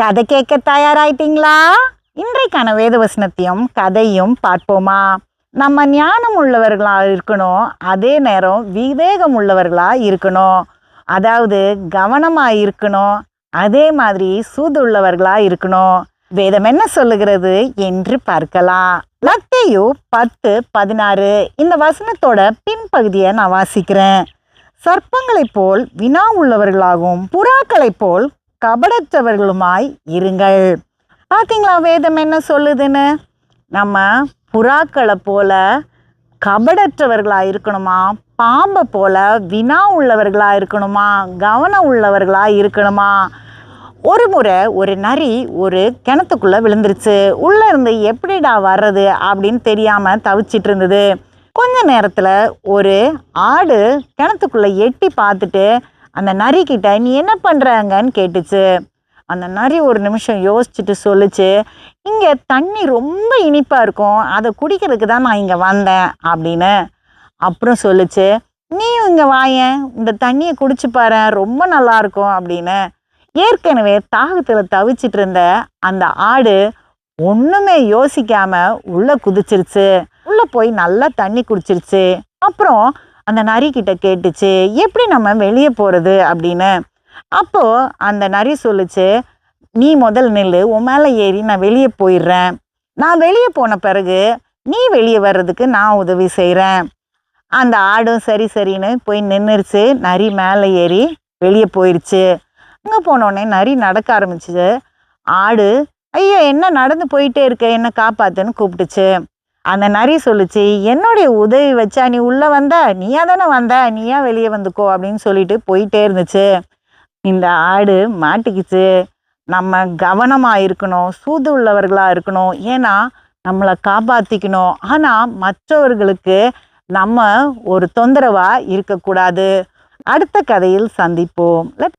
கதை கேட்க தயாராயிட்டீங்களா? இன்றைக்கான வேத வசனத்தையும் கதையும் பார்ப்போமா? நம்ம ஞானம் உள்ளவர்களா இருக்கணும் அதே நேரம் விவேகம் உள்ளவர்களா இருக்கணும். அதாவது கவனமா இருக்கணும் அதே மாதிரி சூது உள்ளவர்களாக இருக்கணும். வேதம் என்ன சொல்லுகிறது என்று பார்க்கலாம். லத்தேயு பத்து பதினாறு இந்த வசனத்தோட பின்பகுதியை நான் வாசிக்கிறேன். சர்ப்பங்களைப் போல் வினா உள்ளவர்களாகவும் புறாக்களைப் போல் கபடற்றவர்களுமாய் இருங்கள். பார்த்தீங்களா வேதம் என்ன சொல்லுதுன்னு? நம்ம புறாக்களை போல கபடற்றவர்களா இருக்கணுமா? பாம்பை போல வினா உள்ளவர்களா இருக்கணுமா? கவனம் உள்ளவர்களா இருக்கணுமா? ஒரு முறை ஒரு நரி ஒரு கிணத்துக்குள்ளே விழுந்துருச்சு. உள்ளே இருந்து எப்படிடா வர்றது அப்படின்னு தெரியாமல் தவிச்சிட்டு இருந்தது. கொஞ்ச நேரத்தில் ஒரு ஆடு கிணத்துக்குள்ளே எட்டி பார்த்துட்டு அந்த நரி கிட்ட நீ என்ன பண்ணுறாங்கன்னு கேட்டுச்சு. அந்த நரி ஒரு நிமிஷம் யோசிச்சுட்டு சொல்லுச்சு இங்கே தண்ணி ரொம்ப இனிப்பாக இருக்கும். அதை குடிக்கிறதுக்கு தான் நான் இங்கே வந்தேன். அப்படின்னு அப்புறம் சொல்லுச்சு நீயும் இங்கே வாயேன் இந்த தண்ணியை குடிச்சு பாரு ரொம்ப நல்லா இருக்கும். அப்படின்னு ஏற்கனவே தாகத்தில் தவிச்சிட்டு இருந்த அந்த ஆடு ஒன்றுமே யோசிக்காமல் உள்ளே குதிச்சிருச்சு. உள்ளே போய் நல்லா தண்ணி குடிச்சிருச்சு. அப்புறம் அந்த நரி கிட்ட கேட்டுச்சு எப்படி நம்ம வெளியே போகிறது அப்படின்னு. அப்போது அந்த நரி சொல்லுச்சு நீ முதல் நெல் உன் மேலே ஏறி நான் வெளியே போயிடுறேன். நான் வெளியே போன பிறகு நீ வெளியே வர்றதுக்கு நான் உதவி செய்கிறேன் அந்த ஆடும் சரி சரின்னு போய் நின்றுருச்சு நரி மேலே ஏறி வெளியே போயிடுச்சு அங்கே போனோடனே நரி நடக்க ஆரம்பிச்சிது. ஆடு ஐயோ என்ன நடந்து போயிட்டே இருக்க? என்ன காப்பாத்துன்னு கூப்பிட்டுச்சு. அந்த நரி சொல்லுச்சு என்னுடைய உதவி வச்சா நீ உள்ளே வந்த? நீயா தானே வந்த? நீயா வெளியே வந்துக்கோ? அப்படின்னு சொல்லிட்டு போயிட்டே இருந்துச்சு. இந்த ஆடு மாட்டிக்கிச்சு. நம்ம கவனமாக இருக்கணும் சூது உள்ளவர்களாக இருக்கணும். ஏன்னா நம்மளை காப்பாற்றிக்கணும் ஆனால் மற்றவர்களுக்கு நம்ம ஒரு தொந்தரவாக இருக்கக்கூடாது. அடுத்த கதையில் சந்திப்போம். லெட்